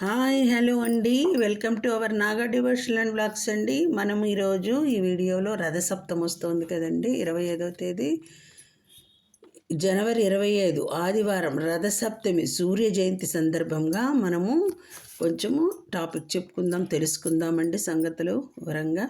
Hi hello అండి. Welcome to our Naga diversion and blogs అండి. మనం ఈరోజు ఈ వీడియోలో రథసప్తం వస్తుంది కదండి. ఇరవై ఐదో తేదీ జనవరి ఇరవై ఐదు ఆదివారం రథసప్తమి సూర్య జయంతి సందర్భంగా మనము కొంచెము టాపిక్ చెప్పుకుందాం తెలుసుకుందామండి సంగతులు వివరంగా.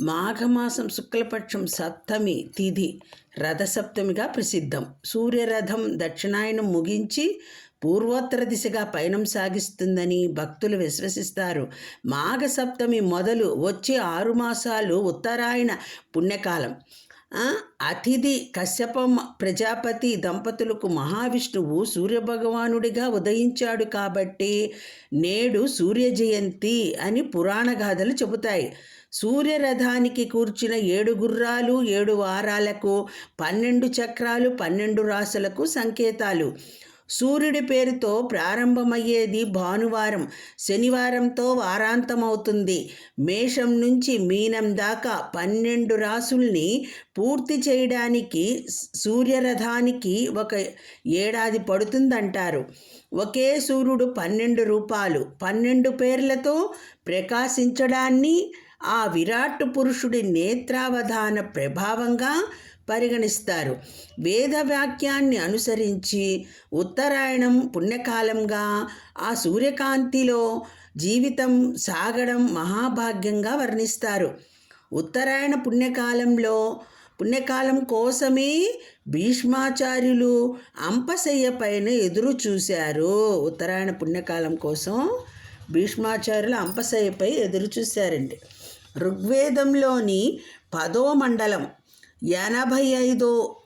మాఘమాసం శుక్లపక్షం సప్తమి తిథి రథసప్తమిగా ప్రసిద్ధం. సూర్యరథం దక్షిణాయనం ముగించి పూర్వోత్తర దిశగా పయనం సాగిస్తుందని భక్తులు విశ్వసిస్తారు. మాఘ సప్తమి మొదలు వచ్చే ఆరు మాసాలు ఉత్తరాయణ పుణ్యకాలం. అతిథి కశ్యప ప్రజాపతి దంపతులకు మహావిష్ణువు సూర్యభగవానుడిగా ఉదయించాడు కాబట్టి నేడు సూర్య జయంతి అని పురాణ గాథలు చెబుతాయి. సూర్యరథానికి కూర్చిన ఏడు గుర్రాలు ఏడు వారాలకు పన్నెండు చక్రాలు పన్నెండు రాసులకు సంకేతాలు. సూర్యుడి పేరుతో ప్రారంభమయ్యేది భానువారం. శనివారంతో వారాంతమవుతుంది. మేషం నుంచి మీనం దాకా పన్నెండు రాసుల్ని పూర్తి చేయడానికి సూర్యరథానికి ఒక ఏడాది పడుతుందంటారు. ఒకే సూర్యుడు పన్నెండు రూపాలు. పన్నెండు పేర్లతో ప్రకాశించడాన్ని ఆ విరాట్ పురుషుడి నేత్రావధాన ప్రభావంగా పరిగణిస్తారు. వేద వాక్యాన్ని అనుసరించి ఉత్తరాయణం పుణ్యకాలంగా ఆ సూర్యకాంతిలో జీవితం సాగడం మహాభాగ్యంగా వర్ణిస్తారు. ఉత్తరాయణ పుణ్యకాలంలో పుణ్యకాలం కోసమే భీష్మాచార్యులు అంపశయ్య పైన ఎదురు చూశారు. ఉత్తరాయణ పుణ్యకాలం కోసం భీష్మాచార్యులు అంపశయ్యపై ఎదురు చూశారండి. ఋగ్వేదంలోని పదో మండలం ఎనభై ఐదో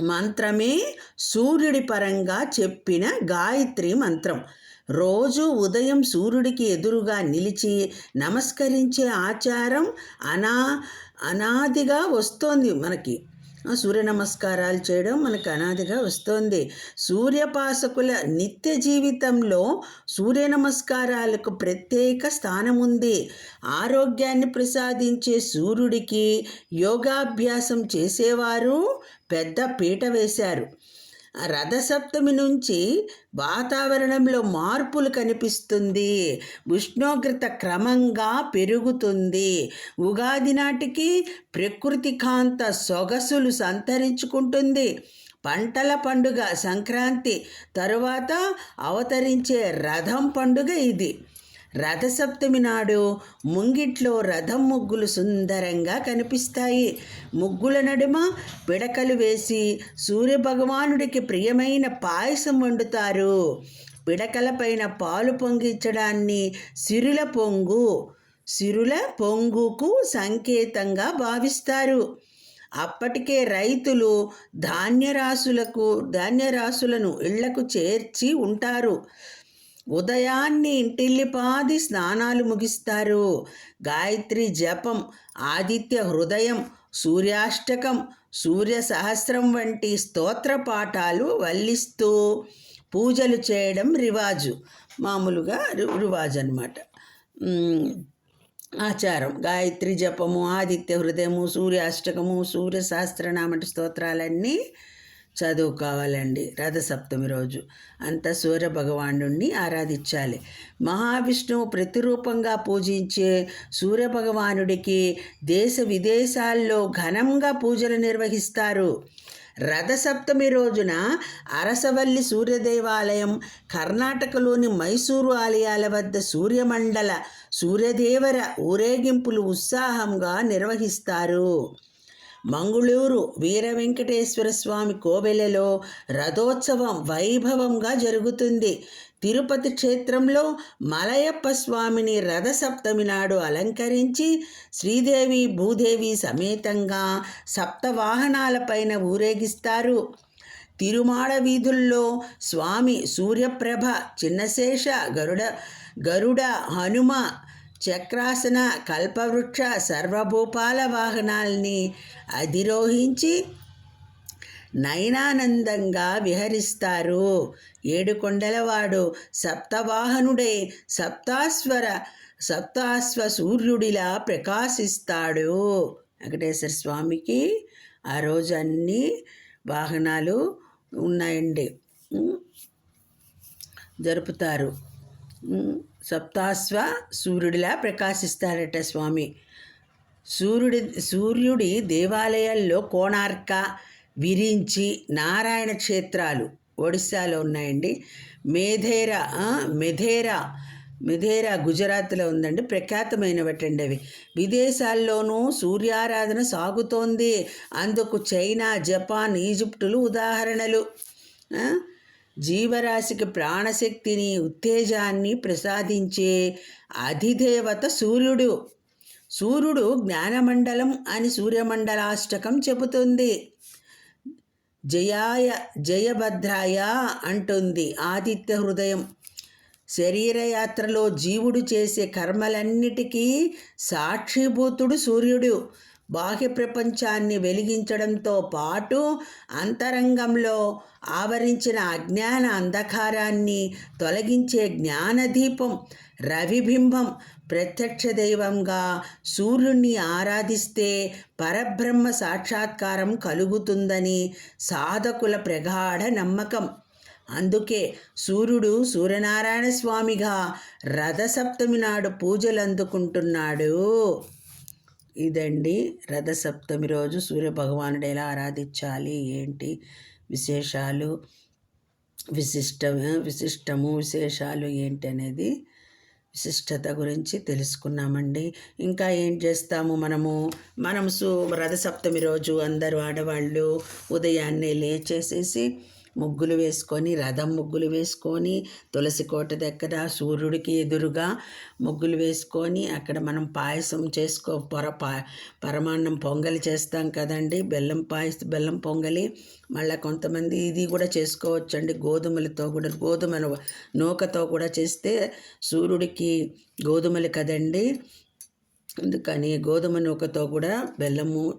మంత్రమే సూర్యుడి పరంగా చెప్పిన గాయత్రి మంత్రం. రోజు ఉదయం సూర్యుడికి ఎదురుగా నిలిచి నమస్కరించే ఆచారం అనా అనాదిగా వస్తోంది మనకి. సూర్య నమస్కారాలు చేయడం మనకు అనాదిగా వస్తోంది. సూర్యపాసకుల నిత్య జీవితంలో సూర్య నమస్కారాలకు ప్రత్యేక స్థానం ఉంది. ఆరోగ్యాన్ని ప్రసాదించే సూర్యుడికి యోగాభ్యాసం చేసేవారు పెద్ద పీట వేశారు. రథసప్తమి నుంచి వాతావరణంలో మార్పులు కనిపిస్తుంది. ఉష్ణోగ్రత క్రమంగా పెరుగుతుంది. ఉగాది నాటికి ప్రకృతి కాంత సొగసులు సంతరించుకుంటుంది. పంటల పండుగ సంక్రాంతి తరువాత అవతరించే రథం పండుగ ఇది. రథసప్తమి నాడు ముంగిట్లో రథం ముగ్గులు సుందరంగా కనిపిస్తాయి. ముగ్గుల నడుమ పిడకలు వేసి సూర్యభగవానుడికి ప్రియమైన పాయసం వండుతారు. పిడకలపైన పాలు పొంగించడాన్ని సిరుల పొంగు సిరుల పొంగుకు సంకేతంగా భావిస్తారు. అప్పటికే రైతులు ధాన్యరాశులకు ధాన్యరాశులను ఇళ్ళకు చేర్చి ఉంటారు. ఉదయాన్నే ఇంటిల్లిపాది స్నానాలు ముగిస్తారు. గాయత్రి జపం ఆదిత్య హృదయం సూర్యాష్టకం సూర్య సహస్రం వంటి స్తోత్ర పాఠాలు వల్లిస్తూ పూజలు చేయడం రివాజు. మామూలుగా రివాజు అనమాట ఆచారం. గాయత్రి జపము ఆదిత్య హృదయము సూర్యాష్టకము సూర్య సహస్రనామటి స్తోత్రాలన్నీ చదువు కావాలండి రథసప్తమి రోజు. అంత సూర్య భగవానుడిని ఆరాధించాలి. మహావిష్ణువు ప్రతిరూపంగా పూజించే సూర్య భగవానుడికి దేశ విదేశాల్లో ఘనంగా పూజలు నిర్వహిస్తారు. రథసప్తమి రోజున అరసవల్లి సూర్యదేవాలయం కర్ణాటకలోని మైసూరు ఆలయాల వద్ద సూర్యమండల సూర్యదేవర ఊరేగింపులు ఉత్సాహంగా నిర్వహిస్తారు. మంగుళూరు వీరవెంకటేశ్వర స్వామి కోవెలలో రథోత్సవం వైభవంగా జరుగుతుంది. తిరుపతి క్షేత్రంలో మలయప్ప స్వామిని రథసప్తమి నాడు అలంకరించి శ్రీదేవి భూదేవి సమేతంగా సప్తవాహనాలపైన ఊరేగిస్తారు. తిరుమాడ వీధుల్లో స్వామి సూర్యప్రభ చిన్నశేష గరుడ గరుడ హనుమ చక్రాసన కల్పవృక్ష సర్వభూపాల వాహనాల్ని అధిరోహించి నయనానందంగా విహరిస్తారు. ఏడుకొండలవాడు సప్తవాహనుడే సప్తాస్వర సప్తాస్వ సూర్యుడిలా ప్రకాశిస్తాడు. వెంకటేశ్వర స్వామికి ఆ రోజు అన్ని వాహనాలు ఉన్నాయండి. జరుపుతారు. సప్తాశ్వ సూర్యుడిలా ప్రకాశిస్తారట స్వామి. సూర్యుడి సూర్యుడి దేవాలయాల్లో కోణార్క విరించి నారాయణ క్షేత్రాలు ఒడిశాలో ఉన్నాయండి. మేధేరా మెధేరా మెధేరా గుజరాత్లో ఉందండి. ప్రఖ్యాతమైనవటండి అవి విదేశాల్లోనూ సూర్యారాధన సాగుతోంది. అందుకు చైనా జపాన్ ఈజిప్టులు ఉదాహరణలు. జీవరాశికి ప్రాణశక్తిని ఉత్తేజాన్ని ప్రసాదించే అధిదేవత సూర్యుడు. సూర్యుడు జ్ఞానమండలం అని సూర్యమండలాష్టకం చెబుతుంది. జయాయ జయభద్రాయ అంటుంది ఆదిత్య హృదయం. శరీరయాత్రలో జీవుడు చేసే కర్మలన్నిటికీ సాక్షిభూతుడు సూర్యుడు. బాహ్య ప్రపంచాన్ని వెలిగించడంతో పాటు అంతరంగంలో ఆవరించిన అజ్ఞాన అంధకారాన్ని తొలగించే జ్ఞానదీపం రవిబింబం ప్రత్యక్ష దైవంగా సూర్యుణ్ణి ఆరాధిస్తే పరబ్రహ్మ సాక్షాత్కారం కలుగుతుందని సాధకుల ప్రగాఢ నమ్మకం. అందుకే సూర్యుడు సూర్యనారాయణ స్వామిగా రథసప్తమి నాడు పూజలు అందుకుంటున్నాడు ఇదండి రథసప్తమి రోజు సూర్య భగవానుడు ఎలా ఆరాధించాలి. ఏంటి? విశేషాలు? విశిష్ట విశిష్టము విశేషాలు ఏంటి అనేది విశిష్టత గురించి తెలుసుకున్నామండి. ఇంకా ఏం చేస్తాము మనము? మనం సు రథసప్తమి రోజు అందరూ ఆడవాళ్ళు ఉదయాన్నే లేచేసేసి ముగ్గులు వేసుకొని రథం ముగ్గులు వేసుకొని తులసి కోట దగ్గర సూర్యుడికి ఎదురుగా ముగ్గులు వేసుకొని అక్కడ మనం పాయసం చేసుకో పొర పా పరమాన్నం పొంగలి చేస్తాం కదండి. బెల్లం పాయసం బెల్లం పొంగలి. మళ్ళీ కొంతమంది ఇది కూడా చేసుకోవచ్చండి. గోధుమలతో కూడా గోధుమ నూకతో కూడా చేస్తే సూర్యుడికి గోధుమలు కదండి. అందుకని గోధుమ నూకతో కూడా బెల్లము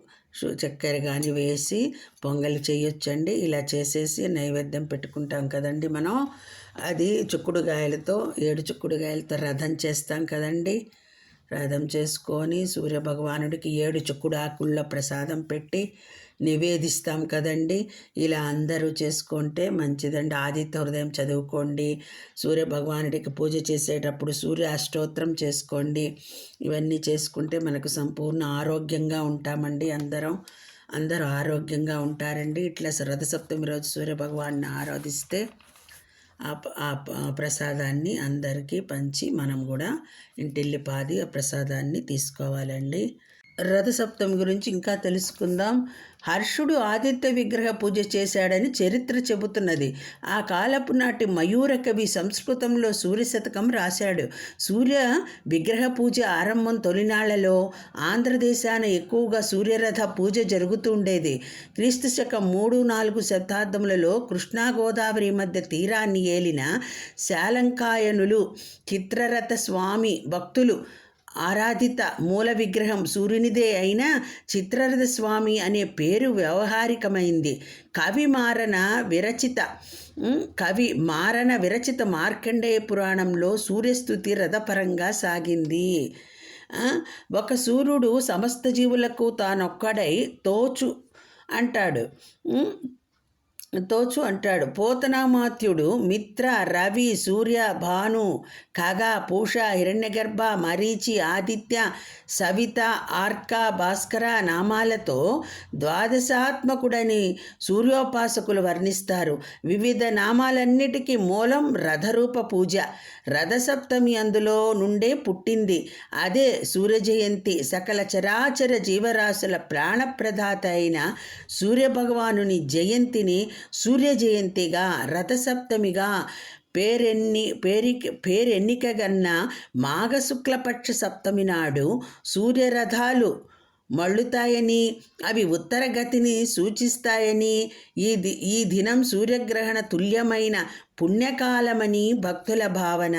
చక్కెర కానీ వేసి పొంగలి చేయొచ్చండి. ఇలా చేసేసి నైవేద్యం పెట్టుకుంటాం కదండి మనం. అది చుక్కుడుగాయలతో ఏడు చుక్కుడుగాయలతో రథం చేస్తాం కదండి. రథం చేసుకొని సూర్యభగవానుడికి ఏడు చుక్కుడాకుళ్ళ ప్రసాదం పెట్టి నివేదిస్తాం కదండి. ఇలా అందరూ చేసుకుంటే మంచిదండి. ఆదిత్య హృదయం చదువుకోండి. సూర్య భగవానుడికి పూజ చేసేటప్పుడు సూర్య అష్టోత్రం చేసుకోండి. ఇవన్నీ చేసుకుంటే మనకు సంపూర్ణ ఆరోగ్యంగా ఉంటామండి అందరం. అందరూ ఆరోగ్యంగా ఉంటారండి. ఇట్లా రథసప్తమి రోజు సూర్య భగవాన్ని ఆరాధిస్తే ఆ ప- ఆ ప్రసాదాన్ని అందరికీ పంచి మనం కూడా ఇంటిల్లిపాది ఆ ప్రసాదాన్ని తీసుకోవాలండి. రథసప్తమి గురించి ఇంకా తెలుసుకుందాం. హర్షుడు ఆదిత్య విగ్రహ పూజ చేశాడని చరిత్ర చెబుతున్నది. ఆ కాలపు నాటి మయూర కవి సంస్కృతంలో సూర్య శతకం రాశాడు. సూర్య విగ్రహ పూజ ఆరంభం తొలినాళ్ళలో ఆంధ్రదేశాన ఎక్కువగా సూర్యరథ పూజ జరుగుతూ ఉండేది. క్రీస్తు శకం మూడు నాలుగు శతాబ్దములలో కృష్ణా గోదావరి మధ్య తీరాన్ని ఏలిన శాలంకాయనులు చిత్రరథ స్వామి భక్తులు ఆరాధిత మూల విగ్రహం సూర్యునిదే అయిన చిత్రరథ స్వామి అనే పేరు వ్యవహారికమైంది. కవి మారన విరచిత కవి మారన విరచిత మార్కండేయ పురాణంలో సూర్యస్థుతి రథపరంగా సాగింది. ఒక సూర్యుడు సమస్త జీవులకు తానొక్కడై తోచు అంటాడు. తోచు అంటాడు. పోతనామాత్యుడు మిత్ర రవి సూర్య భాను ఖగ పూష హిరణ్యగర్భ మరీచి ఆదిత్య సవిత ఆర్క భాస్కర నామాలతో ద్వాదశాత్మకుడని సూర్యోపాసకులు వర్ణిస్తారు. వివిధ నామాలన్నిటికీ మూలం రథరూప పూజ. రథసప్తమి అందులో నుండే పుట్టింది. అదే సూర్యజయంతి. సకల చరాచర జీవరాశుల ప్రాణప్రదాత అయిన సూర్యభగవానుని జయంతిని సూర్య జయంతిగా రథసప్తమిగా పేరెన్ని పేరిక పేరెన్నికగన్న మాఘశుక్లపక్ష సప్తమి నాడు సూర్యరథాలు మళ్ళుతాయని అవి ఉత్తర గతిని సూచిస్తాయని ఈ ది ఈ దినం సూర్యగ్రహణ తుల్యమైన పుణ్యకాలమని భక్తుల భావన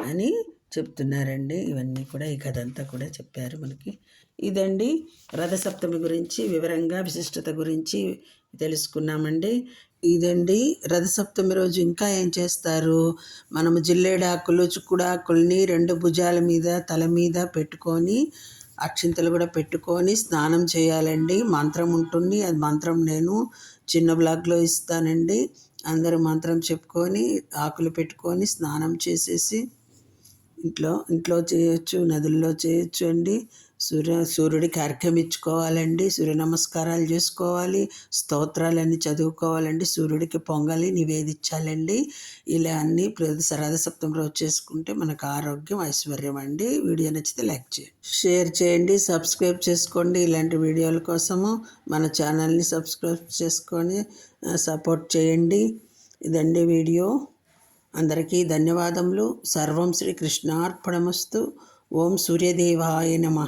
అని చెప్తున్నారండి. ఇవన్నీ కూడా ఈ కథ అంతా కూడా చెప్పారు మనకి. ఇదండి రథసప్తమి గురించి వివరంగా విశిష్టత గురించి తెలుసుకున్నామండి. ఇదండి రథసప్తమి రోజు ఇంకా ఏం చేస్తారు? మనము జిల్లేడాకులు చుక్కుడాకుల్ని రెండు భుజాల మీద తల మీద పెట్టుకొని అక్షింతలు కూడా పెట్టుకొని స్నానం చేయాలండి. మంత్రం ఉంటుంది. అది మంత్రం నేను చిన్న బ్లాగ్లో ఇస్తానండి. అందరూ మంత్రం చెప్పుకొని ఆకులు పెట్టుకొని స్నానం చేసేసి ఇంట్లో ఇంట్లో చేయొచ్చు నదుల్లో చేయొచ్చు అండి. సూర్య సూర్యుడికి అర్ఘ్యం ఇచ్చుకోవాలండి. సూర్య నమస్కారాలు చేసుకోవాలి. స్తోత్రాలన్నీ చదువుకోవాలండి. సూర్యుడికి పొంగలి నివేదించాలండి. ఇలా అన్నీ సప్తమి రోజు చేసుకుంటే మనకు ఆరోగ్యం ఐశ్వర్యం అండి. వీడియో నచ్చితే లైక్ చేయండి. షేర్ చేయండి. సబ్స్క్రైబ్ చేసుకోండి. ఇలాంటి వీడియోల కోసము మన ఛానల్ని సబ్స్క్రైబ్ చేసుకొని సపోర్ట్ చేయండి. ఇదండి వీడియో. అందరికీ ధన్యవాదములు. సర్వం శ్రీ కృష్ణార్పణమస్తు. ఓం సూర్యదేవాయ నమ